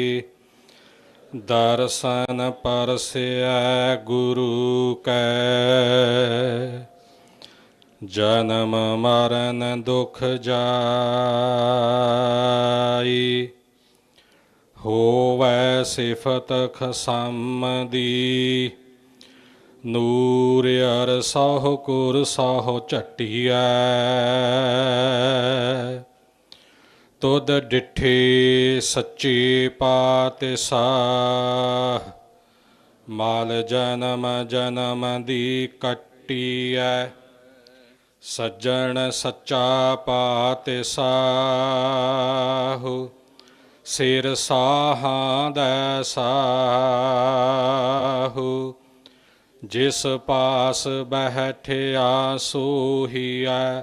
ਜਾਈ ਦਰਸ਼ਨ ਪਰਸਿਐ ਗੁਰੂ ਕੈ। ਜਨਮ ਮਰਨ ਦੁਖ ਜਾਈ। ਹੋਵੈ ਸਿਫਤ ਖਸਮ ਦੀ ਨੂਰ ਅਰ ਸਹੁ ਕੁਰ ਸਹੁ ਝਟਿਐ। ਤੁਧ ਡਿਠੇ ਸੱਚੇ ਪਾਤਸ਼ਾਹ, ਮਾਲ ਜਨਮ ਜਨਮ ਦੀ ਕੱਟੀ ਕੱਟੀਐ, ਸੱਜਣ ਸੱਚਾ ਪਾਤਸ਼ਾਹ, ਸਿਰ ਸਾਹਾਂ ਦਾ ਸਾਹੂ, ਜਿਸ ਪਾਸ ਬਹਿਠਿਆ ਸੋਹੀਐ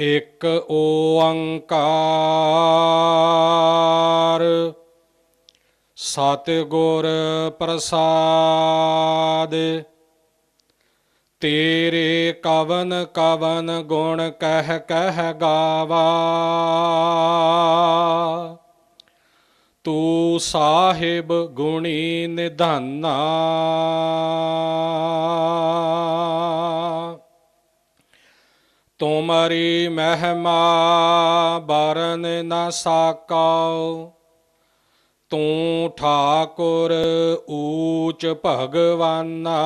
ਇਕ ਓੰਕਾਰ। ਸਤਿਗੁਰ ਪ੍ਰਸਾਦ। ਤੇਰੇ ਕਵਨ ਕਵਨ ਗੁਣ ਕਹਿ ਕਹਿ ਗਾਵਾ। ਤੂੰ ਸਾਹਿਬ ਗੁਣੀ ਨਿਧਾਨਾ। ਤੁਮਰੀ ਮਹਿਮਾ ਬਰਨ ਨਾ ਸਾਕਾਉ ਤੂੰ ਠਾਕੁਰ ਊਚ ਭਗਵਾਨਾ।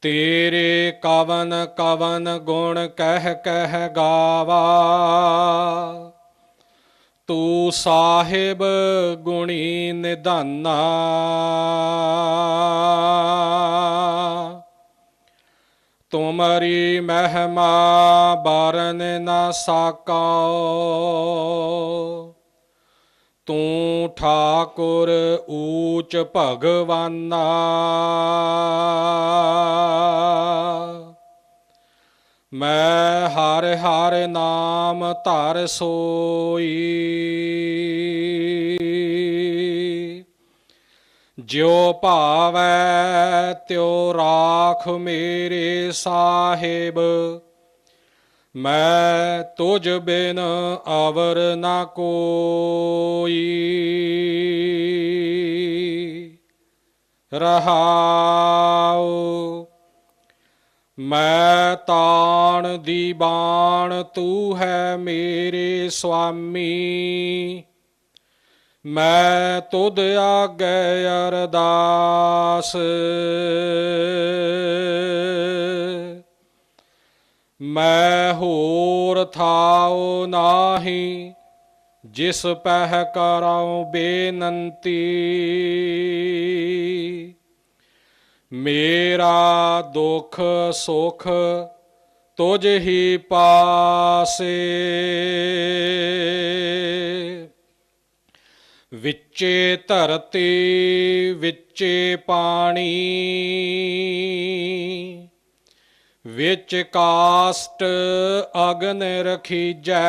ਤੇਰੇ ਕਵਨ ਕਵਨ ਗੁਣ ਕਹਿ ਕਹਿ ਗਾਵਾ। ਤੂੰ ਸਾਹਿਬ ਗੁਣੀ ਨਿਧਾਨਾ। ਤੁਮਰੀ ਮਹਿਮਾ ਬਰਨ ਨਾ ਸਾਕਾਉ ਤੂੰ ਠਾਕੁਰ ਊਚ ਭਗਵਾਨਾ। ਹਰ ਨਾਮ ਧਰ ਸੋਈ। ਜਿਉ ਭਾਵੈ ਤਿਉ ਰਾਖ ਮੇਰੇ ਸਾਹਿਬ। ਮੈਂ ਤੁਝ ਬਿਨ ਅਵਰ ਨਾ ਕੋਈ। ਰਹਾਉ ਮੈਂ ਤਾਣ ਦੀ ਬਾਣ ਤੂੰ ਹੈ ਮੇਰੇ ਸੁਆਮੀ। ਮੈਂ ਤੁਧ ਆਗੇ ਅਰਦਾਸ। ਮੈਂ ਹੋਰ ਥਾਉ ਨਾਹੀ, ਜਿਸ ਪਹਿ ਕਰਾਉ ਬੇਨੰਤੀ। ਮੇਰਾ ਦੁਖ ਸੁਖ ਤੁਝ ਹੀ ਪਾਸੇ। ਵਿੱਚੇ ਧਰਤੀ ਵਿੱਚੇ ਪਾਣੀ ਵਿੱਚ ਕਾਸਟ ਅਗਨ ਰਖੀਜੈ।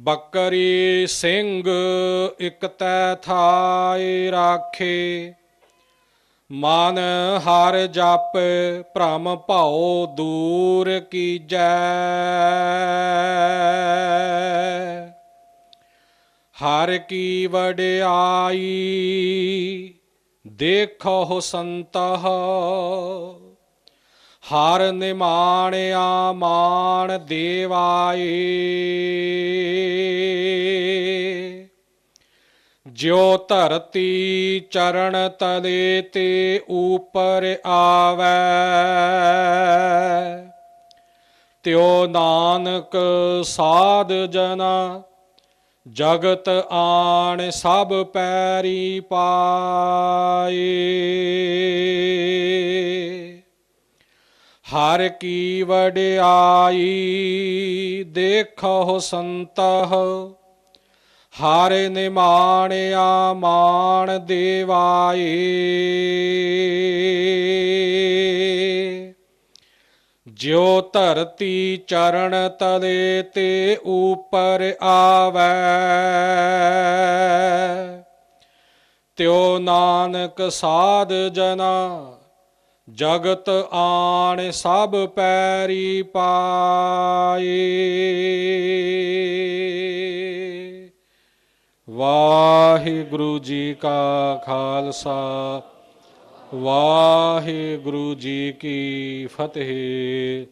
ਬੱਕਰੀ ਸਿੰਘ ਇਕ ਤੈ ਥਾਇ ਰਾਖੇ, ਮਨ ਹਰ ਜਪ ਭ੍ਰਮ ਭਉ ਦੂਰ ਕੀਜੈ। ਹਰ ਕੀ ਵਡਿਆਈ ਦੇਖੋ ਸੰਤਹ। ਹਰ ਨਿਮਾਣਿਆ ਮਾਨ ਦੇਵਾਏ। ਜਿਉ ਧਰਤੀ ਚਰਨ ਤਲੇ ਤੇ ਉਪਰ ਆਵੈ। ਤਿਉ ਨਾਨਕ ਸਾਧ ਜਨਾ, ਜਗਤ ਆਣ ਸਭ ਪੈਰੀ ਪਾਏ। ਹਰ ਕੀ ਵਡਿਆਈ ਦੇਖੋ ਸੰਤਹ, ਹਰ ਨਿਮਾਣਿਆ ਮਾਣ ਦੇਵਾਏ। ਜਿਉ ਧਰਤੀ ਚਰਨ ਤਲੇ ਤੇ ਉਪਰ ਆਵੈ, ਤਿਉ ਨਾਨਕ ਸਾਧ ਜਨਾ ਜਗਤ ਆਣ ਸਭ ਪੈਰੀ ਪਾਏ। ਵਾਹਿਗੁਰੂ ਜੀ ਕਾ ਖਾਲਸਾ ਵਾਹਿਗੁਰੂ ਜੀ ਕੀ ਫਤਿਹ।